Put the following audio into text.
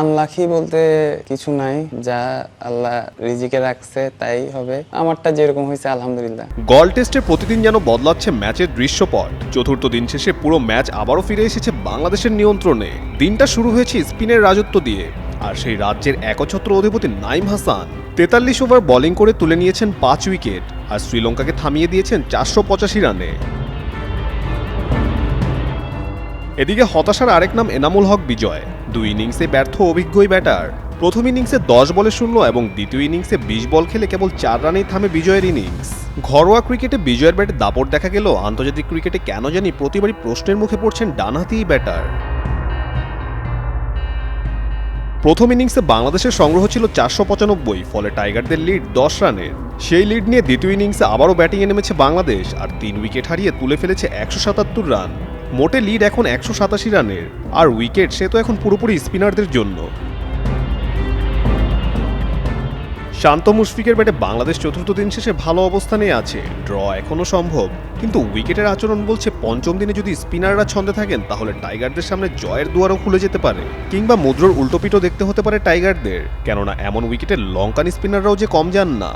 Unlucky বলতে কিছু নাই, যা আল্লাহ রিজিকে রাখছে, তাই হবে। আমারটা যেরকম হয়েছে, আলহামদুলিল্লাহ। গল টেস্টে প্রতিদিন যেন বদলাচ্ছে ম্যাচের দৃশ্যপট। চতুর্থ দিন শেষে পুরো ম্যাচ আবারও ফিরে এসেছে বাংলাদেশের নিয়ন্ত্রণে। দিনটা শুরু হয়েছে স্পিনের রাজত্ব দিয়ে। আর সেই রাজ্যের একছত্র অধিপতি নাইম হাসান তেতাল্লিশ ওভার বোলিং করে তুলে নিয়েছেন পাঁচ উইকেট, আর শ্রীলঙ্কাকে থামিয়ে দিয়েছেন চারশো পঁচাশি রানে। এদিকে হতাশার আরেক নাম এনামুল হক বিজয়। দুই ইনিংসে ব্যর্থ অভিজ্ঞই ব্যাটার। প্রথম ইনিংসে দশ বলে শূন্য এবং দ্বিতীয় ইনিংসে বিশ বল খেলে কেবল চার রানেই থামে বিজয়ের ইনিংস। ঘরোয়া ক্রিকেটে বিজয়ের ব্যাটে দাপট দেখা গেল আন্তর্জাতিক ক্রিকেটে কেন জানি প্রতিবারই প্রশ্নের মুখে পড়ছেন ডানহাতি ব্যাটার। প্রথম ইনিংসে বাংলাদেশের সংগ্রহ ছিল চারশো পঁচানব্বই, ফলে টাইগারদের লিড দশ রানের। সেই লিড নিয়ে দ্বিতীয় ইনিংসে আবারও ব্যাটিংয়ে নেমেছে বাংলাদেশ, আর তিন উইকেট হারিয়ে তুলে ফেলেছে একশো সাতাত্তর রান। মোটে লিড এখন একশো সাতাশি রানের, আর উইকেট সে তো এখন পুরোপুরি স্পিনারদের জন্য। শান্ত মুশফিকের ব্যাটে বাংলাদেশ চতুর্থ দিন শেষে ভালো অবস্থানে আছে ড্র এখনও সম্ভব। কিন্তু উইকেটের আচরণ বলছে পঞ্চম দিনে যদি স্পিনাররা ছন্দে থাকেন, তাহলে টাইগারদের সামনে জয়ের দুয়ারও খুলে যেতে পারে। কিংবা মুদ্রর উল্টোপিটো দেখতে হতে পারে টাইগারদের কেননা এমন উইকেটে লঙ্কান স্পিনাররাও যে কম যান না।